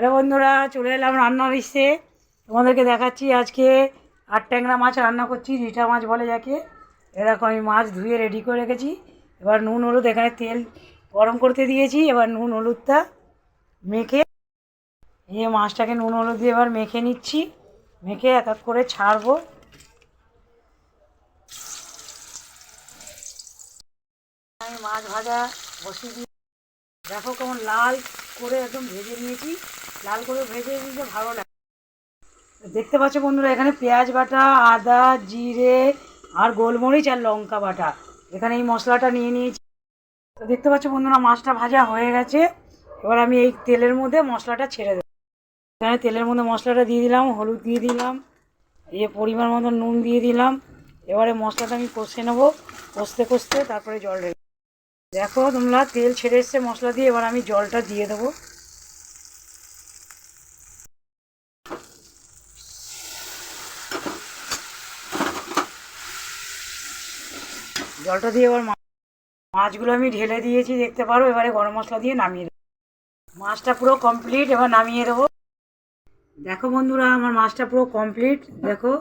আরে বন্ধুরা, চলে এলাম রান্নার ইসে তোমাদেরকে দেখাচ্ছি আজকে আট ট্যাংরা মাছ রান্না করছি রিঠা মাছ বলে যাকে। এরকম আমি মাছ ধুয়ে রেডি করে রেখেছি। এবার নুন, হলুদ, এখানে তেল গরম করতে দিয়েছি। এবার নুন, হলুদটা মেখে এই মাছটাকে নুন, হলুদ দিয়ে এবার মেখে নিচ্ছি। মেখে এক এক করে ছাড়বো। মাছ ভাজা বসিয়ে দিয়ে দেখো কেমন লাল। করে একদম ভেজে নিয়েছি। লাল করে ভেজে নিতে ভালো লাগে। দেখতে পাচ্ছ বন্ধুরা, এখানে পেঁয়াজ বাটা, আদা, জিরে আর গোলমরিচ আর লঙ্কা বাটা। এখানে এই মশলাটা নিয়ে নিয়েছি। তো দেখতে পাচ্ছ বন্ধুরা, মাছটা ভাজা হয়ে গেছে। এবার আমি এই তেলের মধ্যে মশলাটা ছেড়ে দেবো। এখানে তেলের মধ্যে মশলাটা দিয়ে দিলাম, হলুদ দিয়ে দিলাম, এই পরিমাণ মতো নুন দিয়ে দিলাম। এবারে মশলাটা আমি কষে নেব। কষতে কষতে তারপরে জল ঢেলে দেখো তোমরা, তেল ছেড়ে এসছে, মশলা দিয়ে এবার আমি জলটা দিয়ে দেবো। জলটা দিয়ে এবার মাছগুলো আমি ঢেলে দিয়েছি, দেখতে পারো, এবারে গরম মশলা দিয়ে নামিয়ে দেবো। মাছটা পুরো কমপ্লিট এবার নামিয়ে দেবো। দেখো বন্ধুরা, আমার মাছটা পুরো কমপ্লিট দেখো।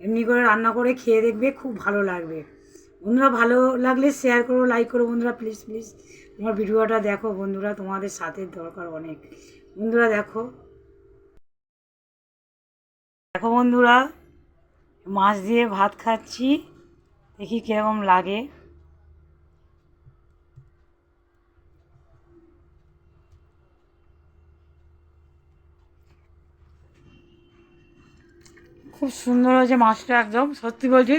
এমনি করে রান্না করে খেয়ে দেখবে, খুব ভালো লাগবে। বন্ধুরা ভালো লাগলে শেয়ার করো লাইক করো। বন্ধুরা প্লিজ প্লিজ তোমার ভিডিওটা দেখো। বন্ধুরা, তোমাদের সাথে দরকার অনেক। বন্ধুরা, দেখো। দেখো বন্ধুরা, মাছ দিয়ে ভাত খাচ্ছি। দেখি কীরকম লাগে। খুব সুন্দর হয়েছে মাছটা একদম। সত্যি বলছি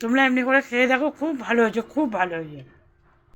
তোমরা এমনি করে খেয়ে দেখো খুব ভালো হয়েছে খুব ভালো হয়েছে।